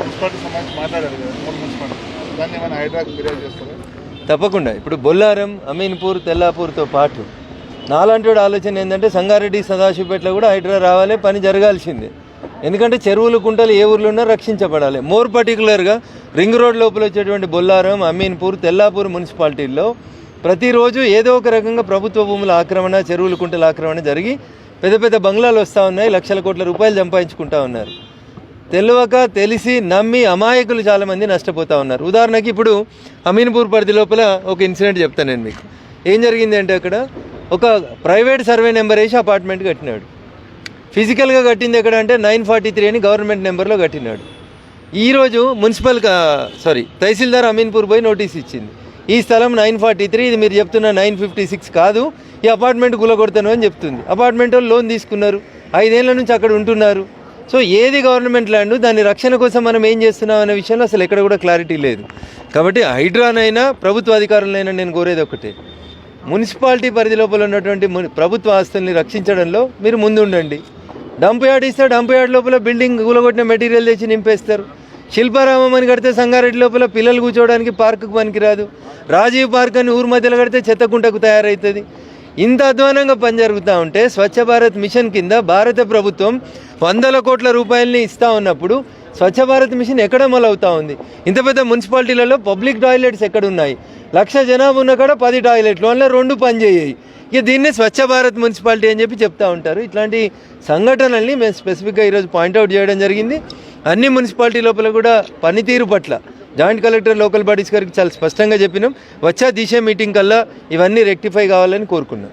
Municipality సంబంధించి మాట్లాడారు కదా మూడు మున్సిపాలిటీ. దాన్ని ఏమైనా హైడ్రాకి ఫిర్యాదు చేస్తారా? తప్పకుండా. ఇప్పుడు బొల్లారం అమీన్పూర్ తెల్లాపూర్తో పాటు నాలాంటి ఆలోచన ఏంటంటే సంగారెడ్డి సదాశివపేటలో కూడా హైడ్రా రావాలి పని జరగాల్సిందే. ఎందుకంటే చెరువులు కుంటలు ఏ ఊర్లో ఉన్నా రక్షించబడాలి. మోర్ పర్టికులర్గా రింగ్ రోడ్ లోపల వచ్చేటువంటి బొల్లారం అమీన్పూర్ తెల్లాపూర్ మున్సిపాలిటీల్లో ప్రతిరోజు ఏదో ఒక రకంగా ప్రభుత్వ భూముల ఆక్రమణ చెరువులు కుంటల ఆక్రమణ జరిగి పెద్ద పెద్ద బంగ్లాలు వస్తూ ఉన్నాయి లక్షల కోట్ల రూపాయలు సంపాదించుకుంటా ఉన్నారు. తెలియక తెలిసి నమ్మి అమాయకులు చాలామంది నష్టపోతూ ఉన్నారు. ఉదాహరణకి ఇప్పుడు అమీన్పూర్ పరిధి లోపల ఒక ఇన్సిడెంట్ చెప్తాను నేను మీకు. ఏం జరిగింది అంటే అక్కడ ఒక ప్రైవేట్ సర్వే నెంబర్ వేసి అపార్ట్మెంట్ కట్టినాడు. ఫిజికల్గా కట్టింది ఎక్కడ అంటే నైన్ ఫార్టీ త్రీ అని గవర్నమెంట్ నెంబర్లో కట్టినాడు. ఈరోజు మున్సిపల్ సారీ తహసీల్దార్ అమీన్పూర్ పోయి నోటీస్ ఇచ్చింది. ఈ స్థలం నైన్ ఫార్టీ త్రీ ఇది మీరు చెప్తున్న నైన్ ఫిఫ్టీ సిక్స్ కాదు ఈ అపార్ట్మెంట్ కూలగొడతాను అని చెప్తుంది. అపార్ట్మెంట్ వాళ్ళు లోన్ తీసుకున్నారు. ఐదేళ్ళ నుంచి అక్కడ ఉంటున్నారు. సో ఏది గవర్నమెంట్ ల్యాండ్ దాని రక్షణ కోసం మనం ఏం చేస్తున్నాం అనే విషయంలో అసలు ఎక్కడ కూడా క్లారిటీ లేదు. కాబట్టి హైడ్రానైనా ప్రభుత్వ అధికారులనైనా నేను కోరేది ఒకటే. మున్సిపాలిటీ పరిధి లోపల ఉన్నటువంటి ప్రభుత్వ ఆస్తుల్ని రక్షించడంలో మీరు ముందుండండి. డంప్ యార్డ్ ఇస్తే డంప్ యార్డ్ లోపల బిల్డింగ్ కూలగొట్టిన మెటీరియల్ తెచ్చి నింపేస్తారు. శిల్పారామం అని కడితే సంగారెడ్డి లోపల పిల్లలు కూర్చోవడానికి పార్కుకు పనికిరాదు. రాజీవ్ పార్క్ అని ఊరు మధ్యలో కడితే చెత్తకుంటకు తయారవుతుంది ఇంత అధ్వానంగా పని జరుగుతూ ఉంటే స్వచ్ఛ భారత్ మిషన్ కింద భారత ప్రభుత్వం వందల కోట్ల రూపాయలని ఇస్తూ ఉన్నప్పుడు స్వచ్ఛ భారత్ మిషన్ ఎక్కడ అమలవుతా ఉంది? ఇంత పెద్ద మున్సిపాలిటీలలో పబ్లిక్ టాయిలెట్స్ ఎక్కడ ఉన్నాయి లక్ష జనాభా ఉన్న కాడ పది టాయిలెట్లు అందులో రెండు పనిచేయాయి. ఇక దీన్ని స్వచ్ఛ భారత్ మున్సిపాలిటీ అని చెప్పి చెప్తా ఉంటారు. ఇట్లాంటి సంఘటనల్ని మేము స్పెసిఫిక్గా ఈరోజు పాయింట్అవుట్ చేయడం జరిగింది. అన్ని మున్సిపాలిటీ లోపల కూడా పనితీరు పట్ల. జాయింట్ కలెక్టర్ లోకల్ బాడీస్ గారికి చాలా స్పష్టంగా చెప్పినాం. వచ్చా దిశ మీటింగ్ కల్లా ఇవన్నీ రెక్టిఫై కావాలని కోరుకున్నాం.